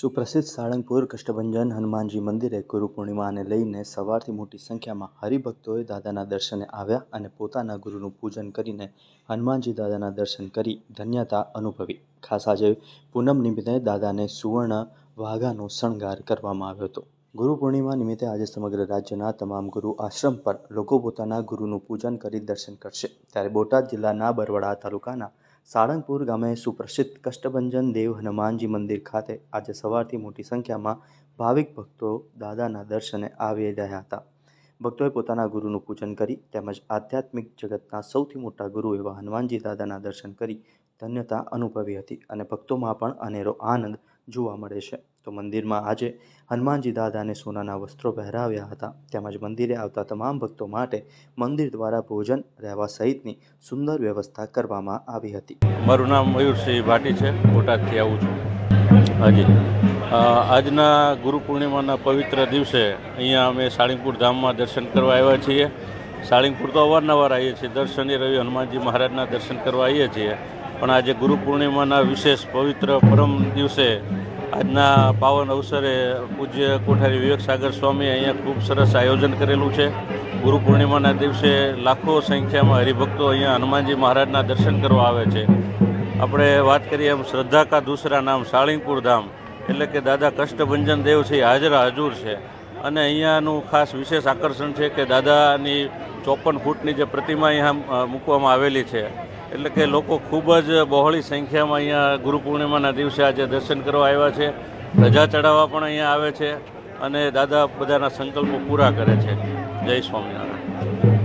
સુપ્રસિદ્ધ સાળંગપુર કષ્ટભંજન હનુમાનજી મંદિરે ગુરુ પૂર્ણિમાને લઈને સવારથી મોટી સંખ્યામાં હરિભક્તોએ દાદાના દર્શને આવ્યા અને પોતાના ગુરુનું પૂજન કરીને હનુમાનજી દાદાના દર્શન કરી ધન્યતા અનુભવી. ખાસ આજે પૂનમ નિમિત્તે દાદાને સુવર્ણ વાઘાનો શણગાર કરવામાં આવ્યો હતો. ગુરુ પૂર્ણિમા નિમિત્તે આજે સમગ્ર રાજ્યના તમામ ગુરુ આશ્રમ પર લોકો પોતાના ગુરુનું પૂજન કરી દર્શન કરશે. ત્યારે બોટાદ જિલ્લાના બરવાડા તાલુકાના સાળંગપુર ગામે સુપ્રસિદ્ધ કષ્ટભંજન દેવ હનુમાનજી મંદિર ખાતે આજે સવારથી મોટી સંખ્યામાં ભાવિક ભક્તો દાદાના દર્શને આવી રહ્યા હતા. ભક્તોએ પોતાના ગુરુનું પૂજન કરી તેમજ આધ્યાત્મિક જગતના સૌથી મોટા ગુરુ એવા હનુમાનજી દાદાના દર્શન કરી ધન્યતા અનુભવી હતી અને ભક્તોમાં પણ અનેરો આનંદ જોવા મળે છે. તો મંદિરમાં આજે હનુમાનજી દાદાને સોનાના વસ્ત્રો પહેરાવ્યા હતા. તેમજ મંદિરે આવતા તમામ ભક્તો માટે મંદિર દ્વારા ભોજન, રહેવા સહિતની સુંદર વ્યવસ્થા કરવામાં આવી હતી. મારું નામ મયુરસિંહ ભાટી છે. બોટાદથી આવું છું. હાજી. આજના ગુરુ પૂર્ણિમાના પવિત્ર દિવસે અહીંયા અમે સાળીમપુર ધામમાં દર્શન કરવા આવ્યા છીએ. સાળીમપુર તો અવારનવાર આવીએ છીએ. દર રવિ હનુમાનજી મહારાજના દર્શન કરવા આવીએ છીએ. પણ આજે ગુરુ પૂર્ણિમાના વિશેષ પવિત્ર પરમ દિવસે આજના પાવન અવસરે પૂજ્ય કોઠારી વિવેક સાગર સ્વામી અહીંયા ખૂબ સરસ આયોજન કરેલું છે. ગુરુ પૂર્ણિમાના દિવસે લાખો સંખ્યામાં હરિભક્તો અહીંયા હનુમાનજી મહારાજના દર્શન કરવા આવે છે. આપણે વાત કરીએ એમ શ્રદ્ધા કા દૂસરા નામ સાળીંગપુર ધામ, એટલે કે દાદા કષ્ટભંજન દેવ છે હાજરા હજુર છે. અને અહીંયાનું ખાસ વિશેષ આકર્ષણ છે કે દાદાની ચોપન ફૂટની જે પ્રતિમા અહીંયા મૂકવામાં આવેલી છે. એટલે કે લોકો ખૂબ જ બહોળી સંખ્યામાં અહીંયા ગુરુ પૂર્ણિમાના દિવસે આજે દર્શન કરવા આવ્યા છે. રજા ચડાવવા પણ અહીંયા આવે છે અને દાદા બધાના સંકલ્પો પૂરા કરે છે. જય સ્વામિનારાયણ.